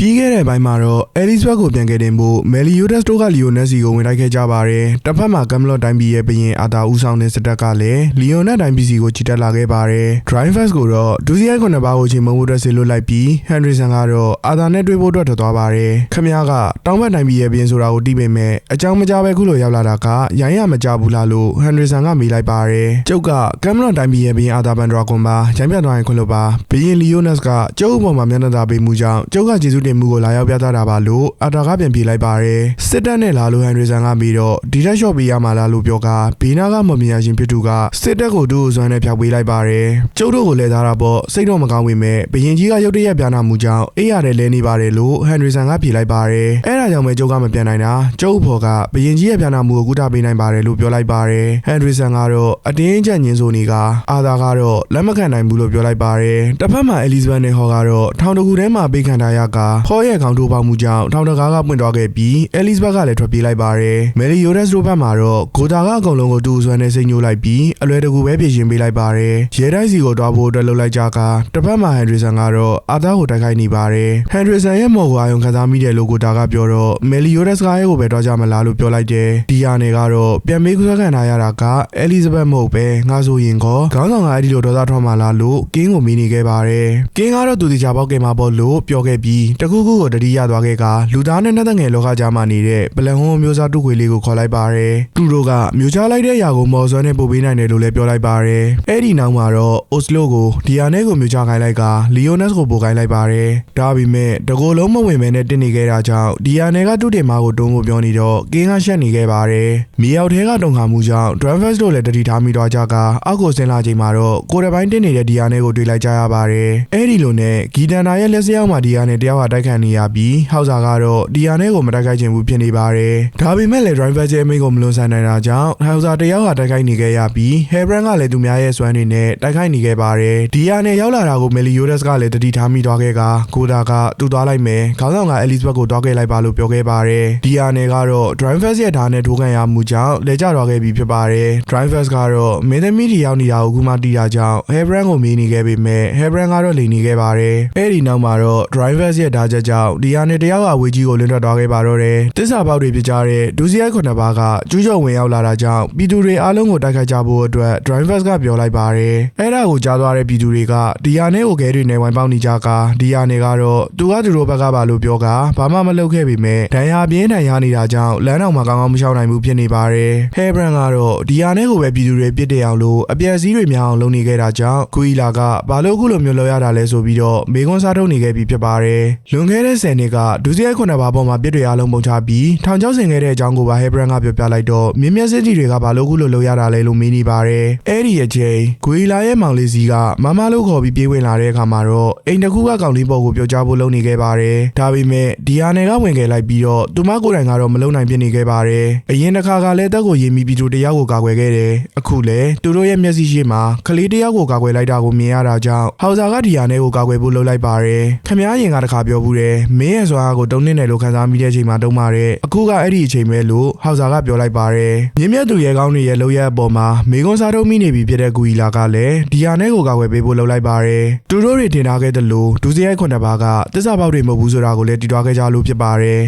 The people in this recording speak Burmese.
ပြီးခဲ့တဲ့ဘိုင်းမှာတော့ Elizabeth ကိုပြန်ကယ်တင်ဖို့ Meliodas တို့က Leonet စီကိုဝင်တိုက်ခဲ့ကြပါတယ်။တစ်ဖက်မှာ Camelot တိုင်းပြည်ရဲ့ဘရင်အာသာဦးဆောင်တဲ့စစ်တပ်ကလည်း Leonet တိုင်းပြည်စီကိုချီတက်လာခဲ့ပါတယ်။ Drivers ကိုတော့ဒုစရိုက်ခုနှစ်ပါးကိုချိန်မုံဖို့အတွက်ဆေလွတ်လိုက်ပြီး Henderson ကတော့အာသာနဲ့တွေ့ဖို့အတွက်ထွက်သွားပါတယ်။ခမည်းကတောင်ဘက်တိုင်းပြည်ရဲ့ဘရင်ဆိုတာကိုသိပေမဲ့အကြောင်းမကြားပဲခုလိုရောက်လာတာကရိုင်းရမကြဘူးလားလို့ Henderson ကမေးလိုက်ပါတယ်။ကျုပ်က Camelot တိုင်းပြည်ရဲ့ဘရင်အာသာဘန်ဒရာကွန်ပါရိုင်းပြသွားရင်ခွင့်လို့ပါဘရင် Leonet ကကျုပ်အပေါ်မှာမျက်နှာသာပေးမှုကြောင့်ကျုပ်ကကျေးဇူးတင်မှုကိုလာရောက်ပြသတာပါလို့အာတာကပြန်ပြေးလိုက်ပါတယ်စစ်တပ်နဲ့လာလို့ဟန်ဒရီဆန်ကပြီးတော့ဒီတက်ရှော့ပေးရမှာလားလို့ပြောကဘေးနာကမမြင်ရရှင်ဖြစ်သူကစစ်တပ်ကိုသူ့ကိုဇွမ်းနဲ့ဖျောက်ပေးလိုက်ပါတယ်ကျုပ်တို့ကိုလည်းသားတာပေါ့စိတ်တော့မကောင်းပေမဲ့ဘရင်ကြီးကရုတ်တရက်ပြနာမှုကြောင့်အေးရတယ်လဲနေပါတယ်လို့ဟန်ဒရီဆန်ကပြေးလိုက်ပါတယ်အဲ့ ဒါကြောင့်ပဲကျုပ်ကမပြန်နိုင်တာကျုပ်ဖော်ကဘရင်ကြီးရဲ့ပြနာမှုကိုကုသပေးနိုင်ပါတယ်လို့ပြောလိုက်ပါတယ်ဟန်ဒရီဆန်ကတော့အတင်းကျပ်ညင်းဆိုနေကအာသာကတော့လက်မခံနိုင်ဘူးလို့ပြောလိုက်ပါတယ်တစ်ဖက်မှာအဲလီဇဘတ်နဲ့ဟော်ကတော့ထောင်တကူထဲမှာပေးခံထားရကဖော်ရဲ့ခေါင်းထိုးပေါက်မှုကြောင့်ထောင်တကားကပွင့်သွားခဲ့ပြီးအဲလီဇဘတ်ကလည်းထွက်ပြေးလိုက်ပါတယ်မယ်လီယိုရက်စ်တို့ဘက်မှာတော့ဂိုတာကအကုန်လုံးကိုတူဆွမ်းနဲ့စိတ်ညှိုးလိုက်ပြီးအလွယ်တကူပဲပြင်ရှင်းပေးလိုက်ပါတယ်ရဲတိုင်းစီကိုတွားဖို့အတွက်လှုပ်လိုက်ကြကတစ်ဖက်မှာဟန်ဒရီဆန်ကတော့အာသားကိုတိုက်ခိုက်နေပါတယ်ဟန်ဒရီဆန်ရဲ့မော်ကိုအာယုံခံစားမိတယ်လို့ဂိုတာကပြောတော့မယ်လီယိုရက်စ်ကရဲ့ကိုပဲတွားကြမလားလို့ပြောလိုက်တယ်ဒီယာနယ်ကတော့ပြန်မေးခွန်းခံထားရတာကအဲလီဇဘတ်မဟုတ်ပဲငါဆိုရင်ကောခေါင်းဆောင်ကအဲ့ဒီလိုဒေါသထွက်မှလားလို့ကင်းကိုမီးနေခဲ့ပါတယ်ကင်းကတော့သူဒီချပေါက်ခဲ့မှာပေါ့လို့ပြောခဲ့ပြီးတခုခုကိုတတိယသွားခဲ့ကလူသားနဲ့နှက်သက်ငယ်လောကကြားမှာနေတဲ့ပလန်ဟွန်မျိုးစားတုခွေလေးကိုခေါ်လိုက်ပါတယ်သူတို့ကမျိုးချလိုက်တဲ့ຢာကိုမော်စွမ်းနဲ့ပို့ပေးနိုင်တယ်လို့လည်းပြောလိုက်ပါတယ်အဲ့ဒီနောက်မှာတော့အိုစလိုကိုဒီယာနဲ့ကိုမျိုးချခိုင်းလိုက်ကလီယိုနက်စ်ကိုပို့ခိုင်းလိုက်ပါတယ်ဒါပေမဲ့တကိုယ်လုံးမဝင်မဲနဲ့တင်နေခဲ့တာကြောင့်ဒီယာနဲ့ကတူတင်မာကိုတုံးကိုပြောနေတော့ကင်းကရှက်နေခဲ့ပါတယ်မြေရောက်ထဲကတုံခါမှုကြောင့် Drivers တို့လည်းတတိထားမိသွားကြကအောက်ကိုဆင်းလာချိန်မှာတော့ကိုယ်တစ်ပိုင်းတင်နေတဲ့ဒီယာနဲ့ကိုတွေ့လိုက်ကြရပါတယ်အဲ့ဒီလိုနဲ့ဂီတန်နာရဲ့လက်စရောက်မှာဒီယာနဲ့တယောက်ဟာတိုက်ခိုက်နေရပြီးဟောက်စာကတော့ဒီယာနဲ့ကိုမတိုက်ခိုက်ချင်ဘူးဖြစ်နေပါတယ်ဒါပေမဲ့လည်း Driver ရဲ့အမိန့်ကိုမလွန်ဆန်နိုင်တာကြောင့်ဟောက်စာတယောက်ဟာတိုက်ခိုက်နေခဲ့ရပြီး Hebron ကလည်းသူများရဲ့စွမ်းတွေနဲ့တိုက်ခိုက်နေခဲ့ပါတယ်ဒီယာနဲ့ရောက်လာတာကို Meliodas ကလည်းတတိထားမိသွားခဲ့ကကိုဒါကသူ့သွားလိုက်မယ်ခေါင်းဆောင်က Elizabeth ကိုတွားခဲ့လိုက်ပါလို့ပြောခဲ့ပါတယ်ဒီယာနဲ့ကတော့ Driver ရဲ့ဓာတ်နဲ့ထိုးခံရမှုကြောင့်လဲကျသွားခဲ့ပြီဖြစ်ပါတယ် Driver ကတော့မင်းသမီးတီရောက်နေတာကိုခုမှတီးတာကြောင့် Hebron ကိုမေးနေခဲ့ပေမဲ့ Hebron ကတော့လိန်နေခဲ့ပါတယ်အဲ့ဒီနောက်မှာတော့ Driver ရဲ့ဓာတ်ချက်ကြောင့်ဒီယာနဲ့တယောက်အဝေးကြီးကိုလွတ်ထွက်သွားခဲ့ပါတော့တယ်တစ္ဆာပေါက်တွေပြကြတဲ့ဒုစရိုက်ခုနှစ်ပါးကကျူးကျော်ဝင်ရောက်လာတာကြောင့်ပြည်သူတွေအားလုံးကိုတိုက်ခိုက်ကြဖို့အတွက် Drivers ကပြောလိုက်ပါတယ်အဲ့ဒါကိုကြားသွားတဲ့ပြည်သူတွေကဒီယာနဲ့ကိုခဲတွေနဲ့ဝိုင်းပေါက်နေကြကဒီယာနဲ့ကတော့သူကသူတို့ဘက်ကပါလို့ပြောကဘာမှမလုပ်ခဲ့ပေမဲ့ဒဏ်ရာပြင်းထန်ရနေတာကြောင့်လမ်းတော်မှာကောင်းကောင်းမရှောင်နိုင်ဘူးဖြစ်နေပါတယ်ဟဲဘရန်ကတော့ဒီယာနဲ့ကိုပဲပြည်သူတွေပြစ်တဲ့အောင်လို့အပြက်စီးတွေများအောင်လုပ်နေခဲ့တာကြောင့်ကူအီလာကဘာလို့အခုလိုမျိုးလုပ်ရတာလဲဆိုပြီးတော့မေကွန်းစားထုတ်နေခဲ့ပြီဖြစ်ပါတယ်လွန်ခဲ့တဲ့10နှစ်ကဒုစရိုက်ခုနှစ်ပါးပေါ်မှာပြစ်တွေအားလုံးပုံချပြီးထောင်ချောက်ဆင်ခဲ့တဲ့အကြောင်းကိုပါဟဲဘရန်ကပြောပြလိုက်တော့မြင်းမြတ်စစ်တီတွေကဘာလို့အခုလိုလုပ်ရတာလဲလို့မေးနေပါတယ်အဲ့ဒီအချိန်ကူအီလာရဲ့မောင်လေးစီကမမလို့ခေါ်ပြီးပြေးဝင်လာတဲ့အခါမှာတော့အိမ်တစ်ခုကကောင်လေးပေါ်ကိုပြောကြားဖို့လုပ်နေခဲ့ပါတယ်ဒါပေမဲ့ဒီယာနယ်ကဝင်ခဲ့လိုက်ပြီးတော့သူမကိုယ်တိုင်ကတော့မလုံနိုင်ဖြစ်နေခဲ့ပါတယ်အရင်တစ်ခါကလည်းတက်ကိုရင်မိပြီးသူတယောက်ကိုကာကွယ်ခဲ့တယ်အ ခုလည်းသူတို့ရဲ့မျက်စိရှိမှာကလေးတယောက်ကိုကာကွယ်လိုက်တာကိုမြင်ရတာကြောင့်ဟောက်ဇာကဒီယာနယ်ကိုကာကွယ်ဖို့လုပ်လိုက်ပါတယ်ခမ ्या ရင်ကတစ်ခါပြောဘူးတယ်မင်းရဲ့စွာကိုတုံးနေတယ်လို့ခံစားမိတဲ့အချိန်မှာတုံးပါတယ်အခုကအဲ့ဒီအချိန်ပဲလို့ဟောက်ဇာကပြောလိုက်ပါတယ်မြင်းမြတ်သူရဲ့ကောင်းတွေရဲ့လောက်ရအပေါ်မှာမေကွန်စားထုတ်မိနေပြီဖြစ်တဲ့ကူအီလာကလည်းဒီယာနယ်ကိုကာကွယ်ပေးဖို့လုပ်လိုက်ပါတယ်သူတို့တွေတင်ထားခဲ့တယ်လို့ဒုစရိုက်ခွန်တစ်ပါးကတစ္ဆာပေါက်တွေမဟုတ်ဘူးဆိုတာကိုလည်းတည်တွားခဲ့ကြလို့ဖြစ်ပါတယ်